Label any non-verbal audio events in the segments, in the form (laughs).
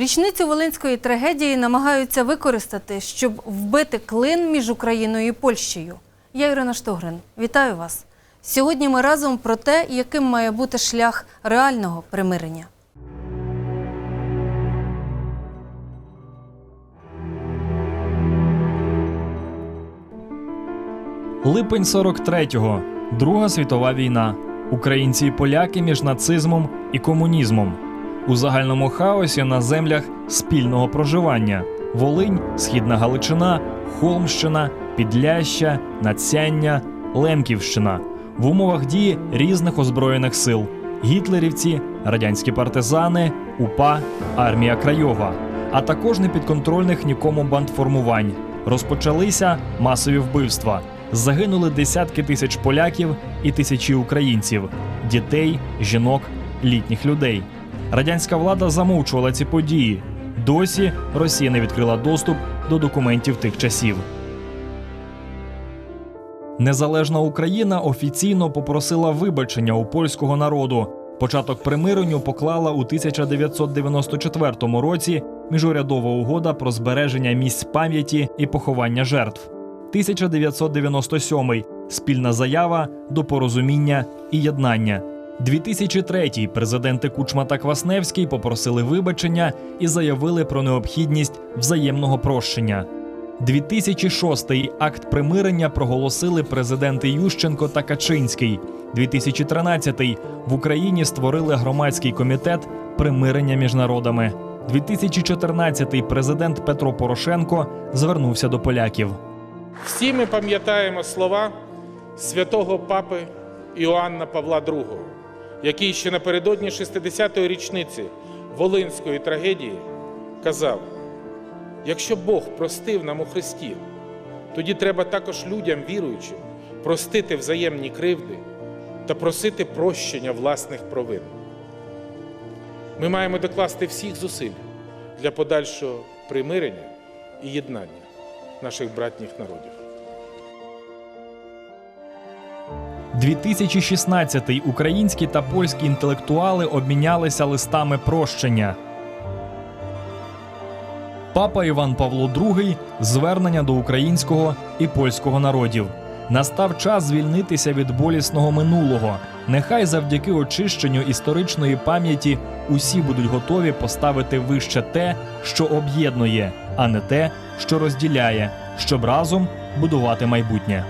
Річницю волинської трагедії намагаються використати, щоб вбити клин між Україною і Польщею. Я Ірина Штогрин. Вітаю вас. Сьогодні ми разом про те, яким має бути шлях реального примирення. Липень 43-го. Друга світова війна. Українці і поляки між нацизмом і комунізмом. У загальному хаосі на землях спільного проживання: Волинь, Східна Галичина, Холмщина, Підляща, Нацяння, Лемківщина. В умовах дії різних озброєних сил: гітлерівці, радянські партизани, УПА, армія Крайова, а також непідконтрольних нікому бандформувань. Розпочалися масові вбивства. Загинули десятки тисяч поляків і тисячі українців, дітей, жінок, літніх людей. Радянська влада замовчувала ці події. Досі Росія не відкрила доступ до документів тих часів. Незалежна Україна офіційно попросила вибачення у польського народу. Початок примиренню поклала у 1994 році міжурядова угода про збереження місць пам'яті і поховання жертв. 1997 спільна заява до порозуміння і єднання. 2003 президенти Кучма та Квасневський попросили вибачення і заявили про необхідність взаємного прощення. 2006 акт примирення проголосили президенти Ющенко та Качинський. 2013 в Україні створили громадський комітет примирення між народами. 2014 президент Петро Порошенко звернувся до поляків. Всі ми пам'ятаємо слова святого папи Іоанна Павла II, який ще напередодні 60-ї річниці Волинської трагедії казав: якщо Бог простив нам у Христі, тоді треба також людям, віруючим, простити взаємні кривди та просити прощення власних провин. Ми маємо докласти всіх зусиль для подальшого примирення і єднання наших братніх народів. 2016 українські та польські інтелектуали обмінялися листами прощення. Папа Іван Павло II звернення до українського і польського народів. Настав час звільнитися від болісного минулого. Нехай завдяки очищенню історичної пам'яті усі будуть готові поставити вище те, що об'єднує, а не те, що розділяє, щоб разом будувати майбутнє.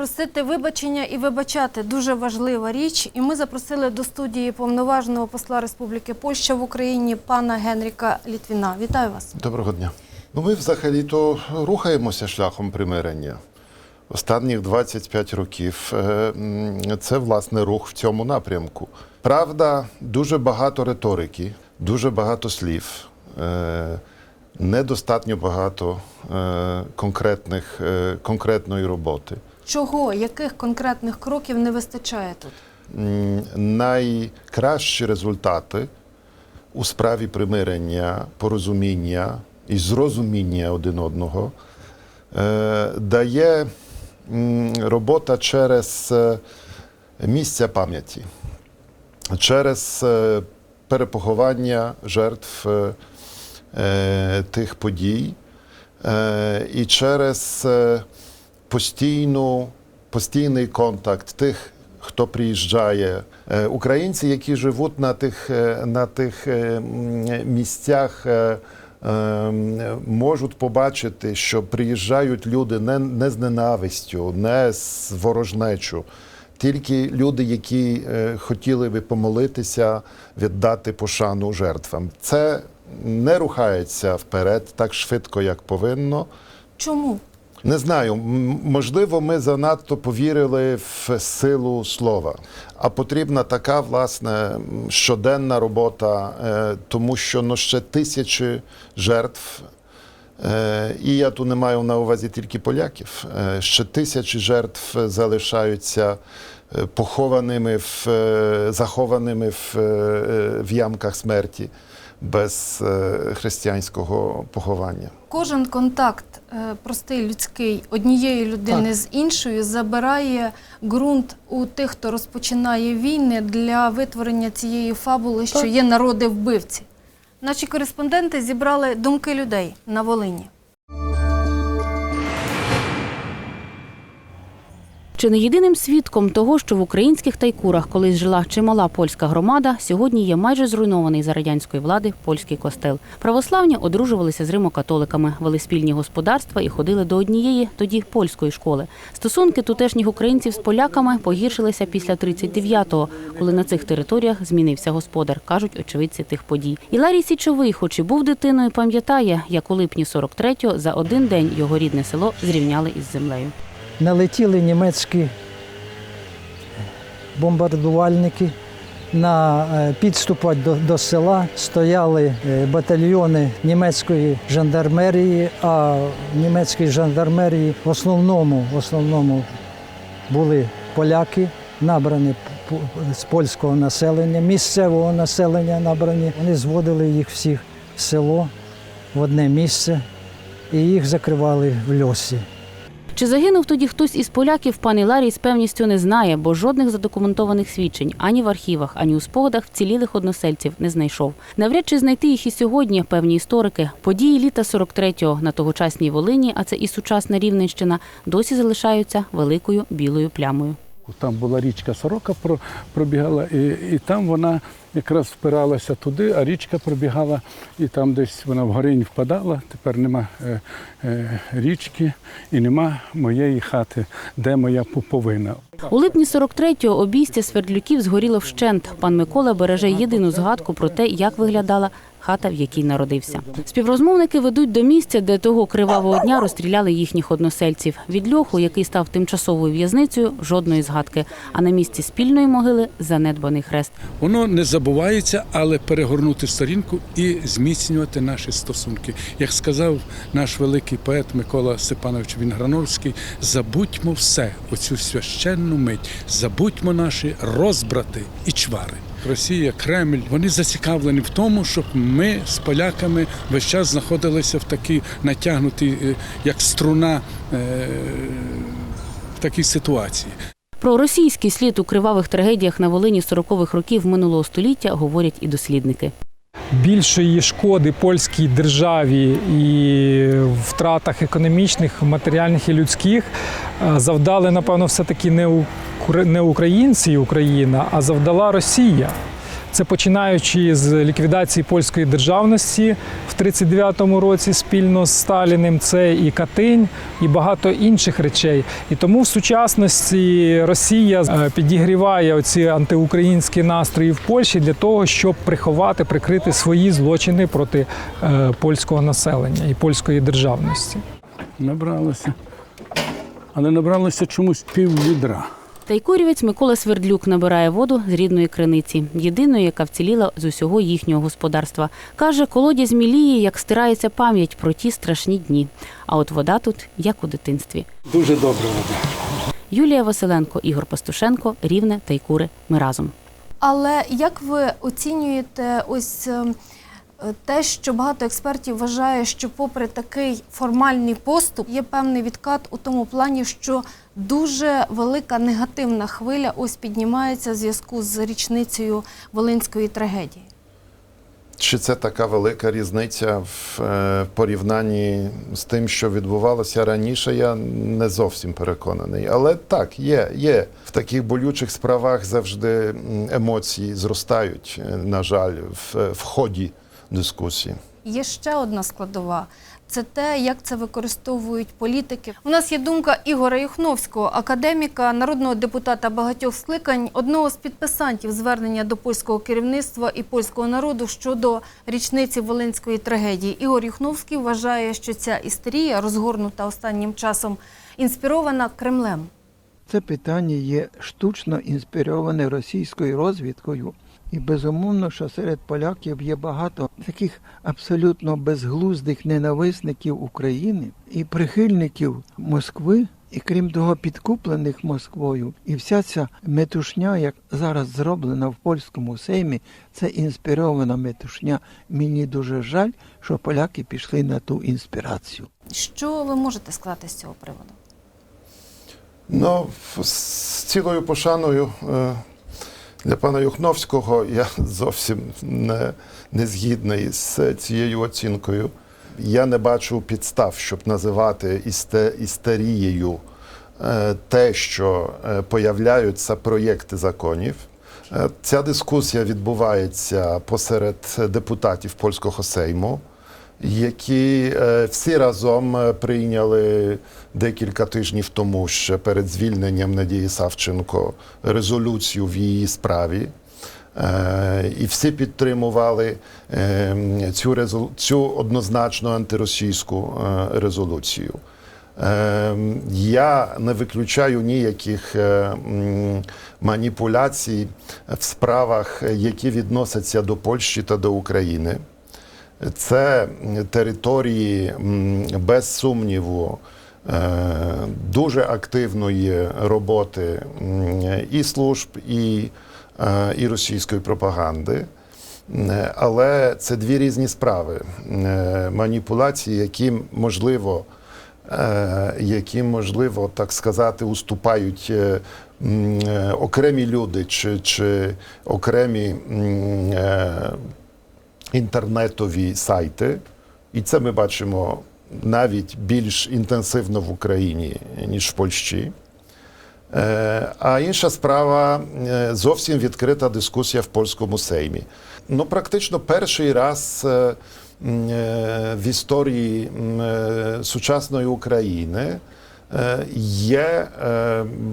Просити вибачення і вибачати дуже важлива річ. І ми запросили до студії повноваженого посла Республіки Польща в Україні пана Генріка Літвіна. Вітаю вас. Доброго дня. Ну, ми взагалі-то рухаємося шляхом примирення. Останніх 25 років е, це власне рух в цьому напрямку. Правда, дуже багато риторики, дуже багато слів, е, недостатньо багато е, конкретних, конкретної роботи. Чого, яких конкретних кроків не вистачає тут? Найкращі результати у справі примирення, порозуміння і зрозуміння один одного е, дає робота через е, місця пам'яті, через е, перепоховання жертв тих подій і через постійну, постійний контакт тих, хто приїжджає. Е, Українці, які живуть на тих, е, на тих е, місцях, можуть побачити, що приїжджають люди не, не з ненавистю, не з ворожнечу. Тільки люди, які хотіли би помолитися, віддати пошану жертвам. Це не рухається вперед так швидко, як повинно. Чому? Не знаю, можливо, ми занадто повірили в силу слова. А потрібна така власне щоденна робота, е, тому що ну, ще тисячі жертв. Е, І я тут не маю на увазі тільки поляків. Е, Ще тисячі жертв залишаються похованими в е, захованими в, е, в ямках смерті. без е, християнського поховання. Кожен контакт, е, простий людський, однієї людини Так. з іншою забирає ґрунт у тих, хто розпочинає війни для витворення цієї фабули, що Так. є народи вбивці. Наші кореспонденти зібрали думки людей на Волині. Чи не єдиним свідком того, що в українських тайкурах колись жила чимала польська громада, сьогодні є майже зруйнований за радянської влади польський костел. Православні одружувалися з римокатоликами, вели спільні господарства і ходили до однієї тоді польської школи. Стосунки тутешніх українців з поляками погіршилися після 39-го, коли на цих територіях змінився господар, кажуть очевидці тих подій. Іларій Січовий, хоч і був дитиною, пам'ятає, як у липні 43-го за один день його рідне село зрівняли із землею. Налетіли німецькі бомбардувальники. На е, підступах до, до села стояли е, батальйони німецької жандармерії, а в німецькій жандармерії в основному, в основному були поляки, набрані з польського населення, місцевого населення набрані. Вони зводили їх всіх в село в одне місце і їх закривали в льосі. Чи загинув тоді хтось із поляків, пан Іларій з певністю не знає, бо жодних задокументованих свідчень ані в архівах, ані у спогадах вцілілих односельців не знайшов. Навряд чи знайти їх і сьогодні певні історики. Події літа 43-го на тогочасній Волині, а це і сучасна Рівненщина, досі залишаються великою білою плямою. Там була річка Сорока пробігала, і, і там вона якраз впиралася туди, а річка пробігала, і там десь вона в горинь впадала. Тепер нема е, е, річки і нема моєї хати, де моя пуповина. У липні 43-го обійстя свердлюків згоріло вщент. Пан Микола береже єдину згадку про те, як виглядала хата, в якій народився. Співрозмовники ведуть до місця, де того кривавого дня розстріляли їхніх односельців. Від льоху, який став тимчасовою в'язницею, жодної згадки. А на місці спільної могили занедбаний хрест. Воно не забувається, але перегорнути сторінку і зміцнювати наші стосунки. Як сказав наш великий поет Микола Степанович Вінграновський, забудьмо все, оцю священну мить, забудьмо наші розбрати і чвари. Росія, Кремль, вони зацікавлені в тому, щоб ми з поляками весь час знаходилися в такій натягнутій, е, як струна, е, в такій ситуації. Про російський слід у кривавих трагедіях на Волині 40-х років минулого століття говорять і дослідники. Більшої шкоди польській державі і втратах економічних, матеріальних і людських е, завдали, напевно, все-таки не, Укра- не українці і Україна, а завдала Росія. Це починаючи з ліквідації польської державності в 39-му році спільно з Сталіним, це і Катинь, і багато інших речей. І тому в сучасності Росія е, підігріває оці антиукраїнські настрої в Польщі для того, щоб приховати, прикрити свої злочини проти е, польського населення і польської державності. Набралося. Але набралося чомусь пів відра. Тайкурівець Микола Свердлюк набирає воду з рідної криниці, єдиної, яка вціліла з усього їхнього господарства. Каже, колодязь міліє, як стирається пам'ять про ті страшні дні. А от вода тут, як у дитинстві. Дуже добре вода. Юлія Василенко, Ігор Пастушенко, Рівне, Тайкури. Ми разом. Але як ви оцінюєте ось ем, те, що багато експертів вважає, що попри такий формальний поступ є певний відкат у тому плані, що дуже велика негативна хвиля ось піднімається в зв'язку з річницею Волинської трагедії? Чи це така велика різниця в е, порівнянні з тим, що відбувалося раніше, я не зовсім переконаний. Але так, є, є. В таких болючих справах завжди емоції зростають, е, на жаль, в, в ході дискусії. Є ще одна складова. Це те, як це використовують політики. У нас є думка Ігора Юхновського, академіка, народного депутата багатьох скликань, одного з підписантів звернення до польського керівництва і польського народу щодо річниці Волинської трагедії. Ігор Юхновський вважає, що ця істерія, розгорнута останнім часом, інспірована Кремлем. Це питання є штучно інспіроване російською розвідкою. І безумовно, що серед поляків є багато таких абсолютно безглуздих ненависників України і прихильників Москви, І крім того, підкуплених Москвою, і вся ця метушня, як зараз зроблена в польському сеймі, це інспірована метушня. Мені дуже жаль, що поляки пішли на ту інспірацію. Що ви можете сказати з цього приводу? Ну, з цілою пошаною е, для пана Юхновського я (laughs) зовсім не, не згідний з цією оцінкою. Я не бачу підстав, щоб називати істе, істерією е, те, що е, появляються проєкти законів. Е, Ця дискусія відбувається посеред депутатів польського сейму які е, всі разом е, прийняли декілька тижнів тому ще перед звільненням Надії Савченко резолюцію в її справі. Е, І всі підтримували цю, резол- цю однозначно антиросійську резолюцію. Я не виключаю ніяких маніпуляцій в справах, які відносяться до Польщі та до України. Це території без сумніву е, дуже активної роботи і служб, і, е, і російської пропаганди. Але це дві різні справи. Е, Маніпуляції, які можливо, які можливо, так сказати, уступають окремі люди чи, чи окремі інтернетові сайти, і це ми бачимо навіть більш інтенсивно в Україні, ніж в Польщі. Е, А інша справа е, зовсім відкрита дискусія в польському сеймі. Ну, практично перший раз е, в історії сучасної України є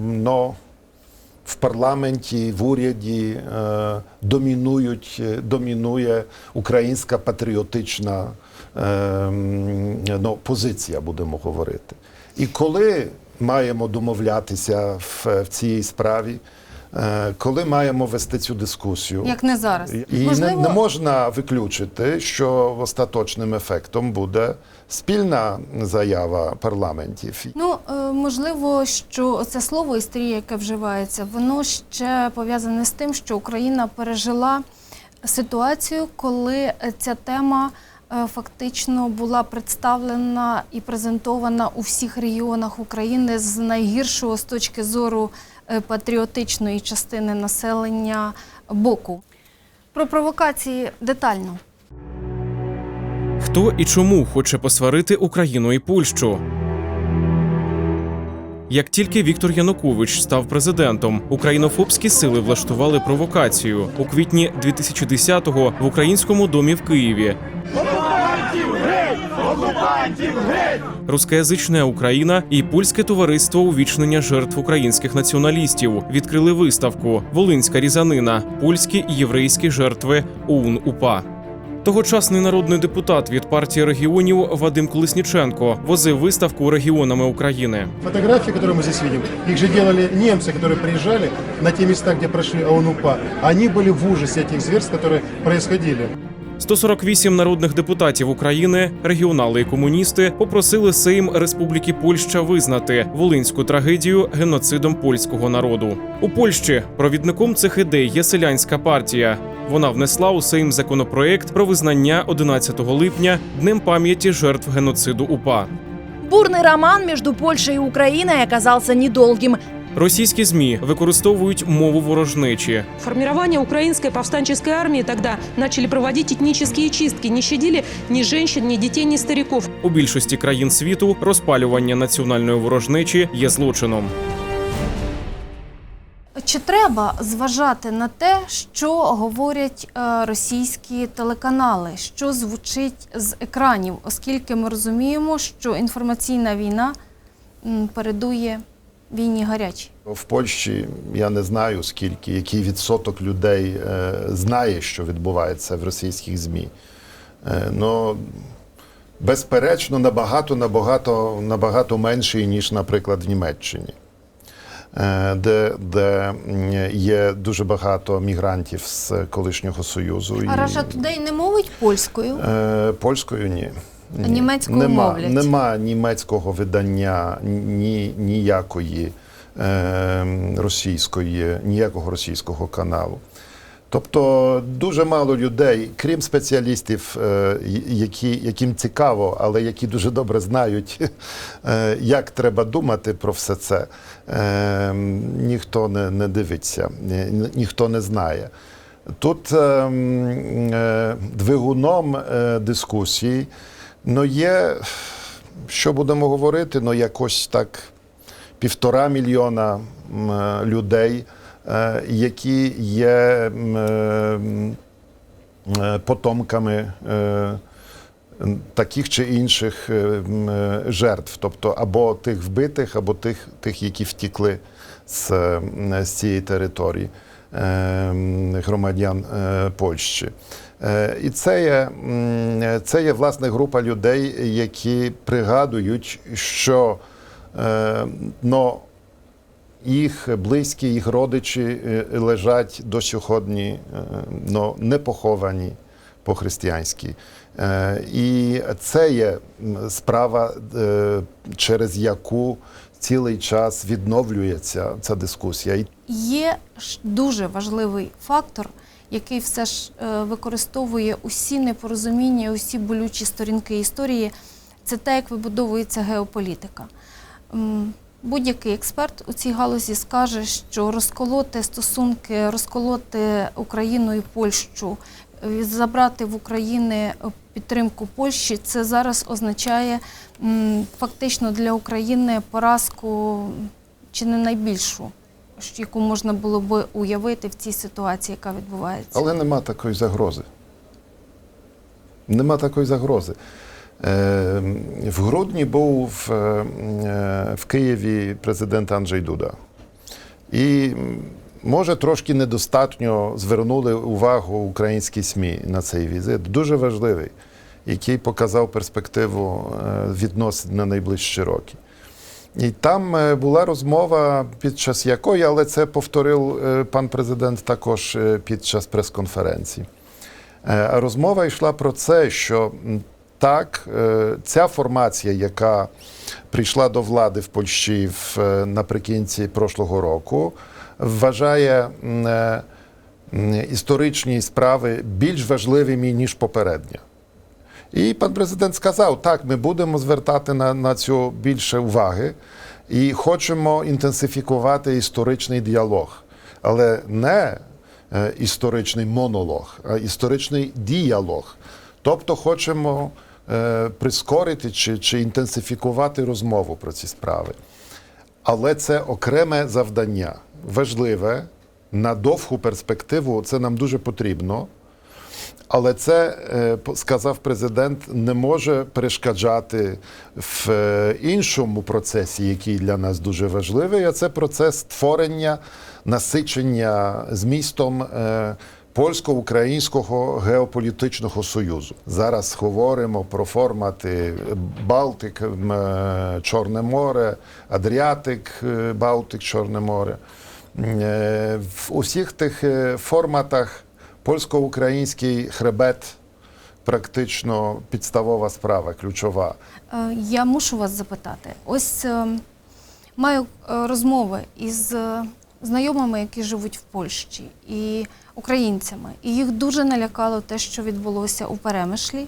ну, в парламенті, в уряді е, домінують, е, домінує українська патріотична е, ну, позиція, будемо говорити. І коли маємо домовлятися в, в цій справі, коли маємо вести цю дискусію, Як не зараз? і не, не можна виключити, що остаточним ефектом буде спільна заява парламентів. Ну, е, можливо, що це слово істерія, яке вживається, воно ще пов'язане з тим, що Україна пережила ситуацію, коли ця тема е, фактично була представлена і презентована у всіх регіонах України з найгіршого з точки зору е, патріотичної частини населення боку. Про провокації детально. Хто і чому хоче посварити Україну і Польщу? Як тільки Віктор Янукович став президентом, українофобські сили влаштували провокацію у квітні 2010-го в українському домі в Києві Рускоязична Україна і польське товариство увічнення жертв українських націоналістів відкрили виставку Волинська різанина, польські і єврейські жертви ОУН УПА. Тогочасний народний депутат від партії регіонів Вадим Колесніченко возив виставку регіонами України. Фотографии, которые мы здесь видим, их же делали немцы, которые приезжали на те места, где прошли ОНУПА. Они были в ужасе этих зверств, которые происходили. 148 народних депутатів України, регіонали і комуністи попросили Сейм Республіки Польща визнати волинську трагедію геноцидом польського народу. У Польщі провідником цих ідей є селянська партія. Вона внесла у Сейм законопроект про визнання 11 липня днем пам'яті жертв геноциду УПА. Бурный роман между Польшей и Украиной оказался недолгим. Російські змі використовують мову ворожнечі. Формирование украинской повстанческой армии тогда начали проводить этнические чистки, не щадили ни женщин, ни детей, ни стариков. У більшості країн світу розпалювання національної ворожнечі є злочином. Чи треба зважати на те, що говорять е, російські телеканали, що звучить з екранів, оскільки ми розуміємо, що інформаційна війна передує війні гарячій? В Польщі я не знаю скільки, який відсоток людей е, знає, що відбувається в російських ЗМІ. Е, ну, безперечно, набагато, набагато, набагато менший, ніж, наприклад, в Німеччині, е, де, де є дуже багато мігрантів з колишнього Союзу. А Раша Тудей не мовить польською? Е, Польською ні. Ні. Німецькою нема, мовлять. Нема німецького видання, ні, ніякої е, російської, ніякого російського каналу. Тобто дуже мало людей, крім спеціалістів, е, які, яким цікаво, але які дуже добре знають, (laughs) е, як треба думати про все це, е, ніхто не, не дивиться, ні- ніхто не знає. Тут е, е, двигуном е, дискусії ну, є, що будемо говорити, ну якось так півтора мільйона людей, е, які є е, е, потомками таких чи інших жертв, тобто або тих вбитих, або тих, тих які втікли з, з цієї території громадян Польщі. Е, І це є, це є власне група людей, які пригадують, що ну, їх близькі, їх родичі е, лежать до сьогодні ну, не поховані по-християнськи. І це є справа, через яку цілий час відновлюється ця дискусія. Є дуже важливий фактор, який все ж е, використовує усі непорозуміння, усі болючі сторінки історії. Це те, як вибудовується геополітика. Будь-який експерт у цій галузі скаже, що розколоти стосунки, розколоти Україну і Польщу, е, забрати в України е, підтримку Польщі, це зараз означає фактично для України поразку чи не найбільшу, яку можна було би уявити в цій ситуації, яка відбувається. Але нема такої загрози. Нема такої загрози. Е, В грудні був е, в Києві президент Анджей Дуда. І може трошки недостатньо звернули увагу українські СМІ на цей візит. Дуже важливий, який показав перспективу е, відносин на найближчі роки. І там е, була розмова, під час якої, але це повторив е, пан президент також е, під час прес-конференції. Розмова йшла про це, що так, ця формація, яка прийшла до влади в Польщі наприкінці прошлого року, вважає історичні справи більш важливими, ніж попередня. І пан президент сказав: так, ми будемо звертати на, на цю більше уваги і хочемо інтенсифікувати історичний діалог, але не е, історичний монолог, а історичний діалог. Тобто хочемо е, прискорити чи, чи інтенсифікувати розмову про ці справи. Але це окреме завдання, важливе на довгу перспективу. Це нам дуже потрібно. Але це, е, сказав президент, не може перешкоджати в е, іншому процесі, який для нас дуже важливий, а це процес створення, насичення змістом е, польсько-українського геополітичного союзу. Зараз говоримо про формати Балтик, Чорне море, Адріатик, Балтик, Чорне море. В усіх тих форматах польсько-український хребет практично підставова справа, ключова. Е, Я мушу вас запитати. Ось е, маю е, розмови із знайомими, які живуть в Польщі, і українцями. І їх дуже налякало те, що відбулося у Перемишлі.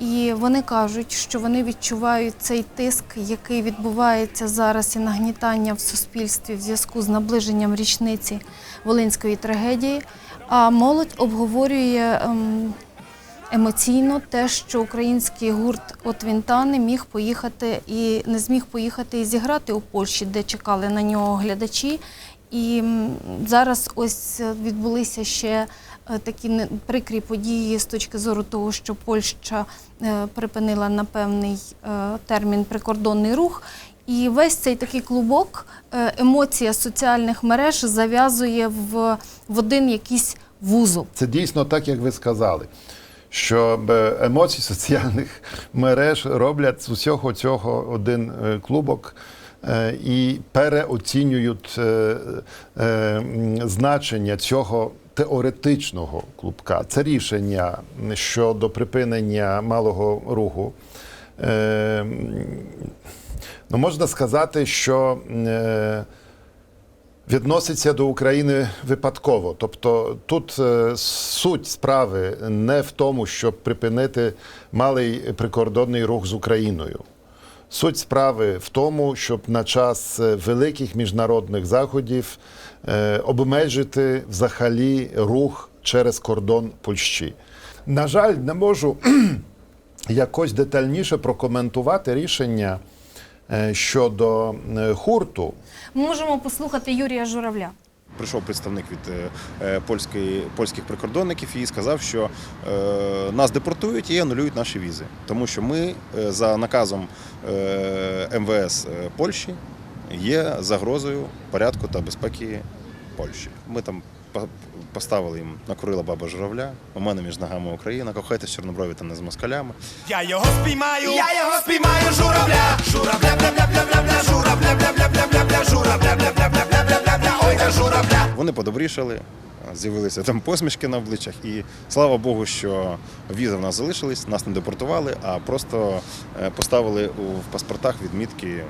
І вони кажуть, що вони відчувають цей тиск, який відбувається зараз, і нагнітання в суспільстві в зв'язку з наближенням річниці Волинської трагедії. А молодь обговорює ем, емоційно те, що український гурт от Вінта не міг поїхати і не зміг поїхати і зіграти у Польщі, де чекали на нього глядачі. І зараз ось е, відбулися ще такі не- прикрі події з точки зору того, що Польща е, припинила на певний е, термін прикордонний рух. І весь цей такий клубок, е, емоція соціальних мереж зав'язує в, в один якийсь вузол. Це дійсно так, як ви сказали. Що е, емоції соціальних мереж роблять з усього цього один е, клубок е, і переоцінюють е, е, значення цього теоретичного клубка. Це рішення щодо припинення малого руху. Е, ну, можна сказати, що е, відноситься до України випадково. Тобто тут е, суть справи не в тому, щоб припинити малий прикордонний рух з Україною. Суть справи в тому, щоб на час е, великих міжнародних заходів обмежити взагалі рух через кордон Польщі. На жаль, не можу (clears throat) якось детальніше прокоментувати рішення е, щодо е, хурту. Ми можемо послухати Юрія Журавля. Прийшов представник від е, е, польської, польських прикордонників і сказав, що е, нас депортують і анулюють наші візи, тому що ми е, за наказом е, МВС е, Польщі є загрозою порядку та безпеки Польщі. Ми там по- поставили їм накурила баба журавля. У мене між ногами Україна, кохайтесь чорноброві та не з москалями. Я його спіймаю, я його спіймаю, журавля, журавля, бля, бля, бля, бля, бля, журавля, бля, бля, бля, бля, бля, журавля, бля, бля, бля, бля, бля, бля, бля, ой, да журавля. Вони подобрішали, з'явилися там посмішки на обличчях, і слава Богу, що візи в нас залишились, нас не депортували, а просто е, поставили у в паспортах відмітки е,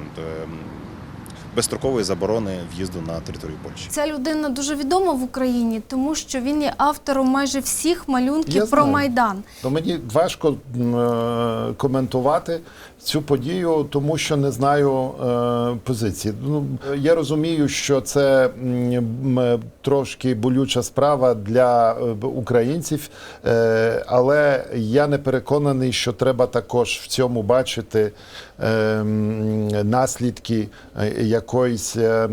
безстрокової заборони в'їзду на територію Польщі. Ця людина дуже відома в Україні, тому що він є автором майже всіх малюнків Я про знаю. Майдан. То мені важко е, коментувати цю подію, тому що не знаю е, позиції. Ну, я розумію, що це трошки болюча справа для е, українців, е, але я не переконаний, що треба також в цьому бачити е, наслідки е, якоїсь е,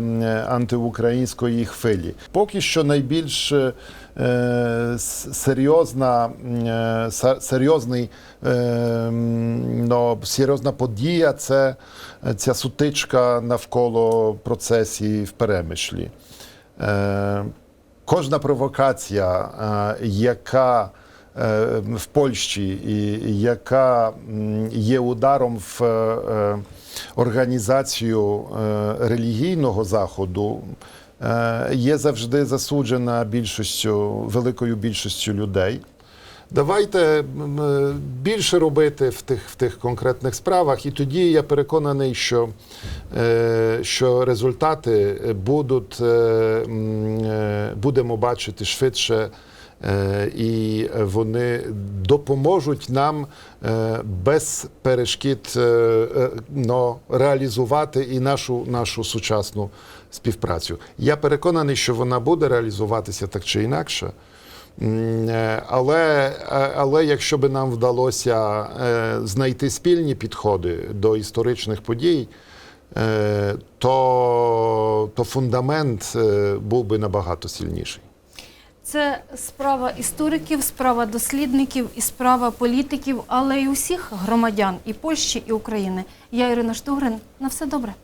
антиукраїнської хвилі. Поки що найбільш серйозна, м, е, серйозний, е, ну, серйозна подія це ця сутичка навколо процесії в перемишлі. Е, Кожна провокація, е, яка е, в Польщі яка є ударом в е, організацію е, релігійного заходу, е, є завжди засуджена більшістю, великою більшістю людей. Давайте е, більше робити в тих, в тих конкретних справах, і тоді я переконаний, що, е, що результати будуть, е, е, будемо бачити швидше, е, і вони допоможуть нам е, без перешкід е, е, реалізувати і нашу, нашу сучасну співпрацю. Я переконаний, що вона буде реалізуватися так чи інакше. Е, Але, е, але якщо би нам вдалося е, знайти спільні підходи до історичних подій, то, то фундамент був би набагато сильніший. Це справа істориків, справа дослідників і справа політиків, але й усіх громадян і Польщі, і України. Я Ірина Штугрин. На все добре.